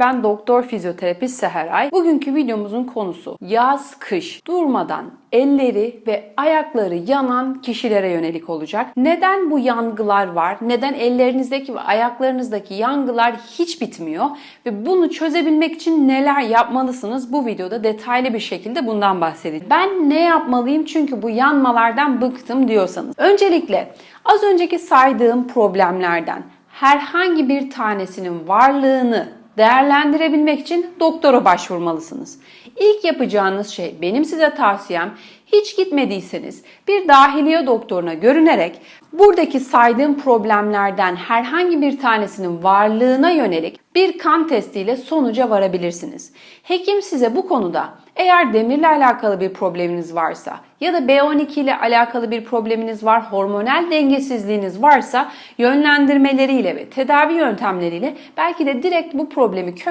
Ben doktor fizyoterapist Seheray. Bugünkü videomuzun konusu yaz kış durmadan elleri ve ayakları yanan kişilere yönelik olacak. Neden bu yangılar var? Neden ellerinizdeki ve ayaklarınızdaki yangılar hiç bitmiyor? Ve bunu çözebilmek için neler yapmalısınız? Bu videoda detaylı bir şekilde bundan bahsedeceğim. Ben ne yapmalıyım çünkü bu yanmalardan bıktım diyorsanız. Öncelikle az önceki saydığım problemlerden herhangi bir tanesinin varlığını değerlendirebilmek için doktora başvurmalısınız. İlk yapacağınız şey benim size tavsiyem hiç gitmediyseniz bir dahiliye doktoruna görünerek buradaki saydığım problemlerden herhangi bir tanesinin varlığına yönelik bir kan testiyle sonuca varabilirsiniz. Hekim size bu konuda eğer demirle alakalı bir probleminiz varsa ya da B12 ile alakalı bir probleminiz var, hormonal dengesizliğiniz varsa yönlendirmeleriyle ve tedavi yöntemleriyle belki de direkt bu problemi kök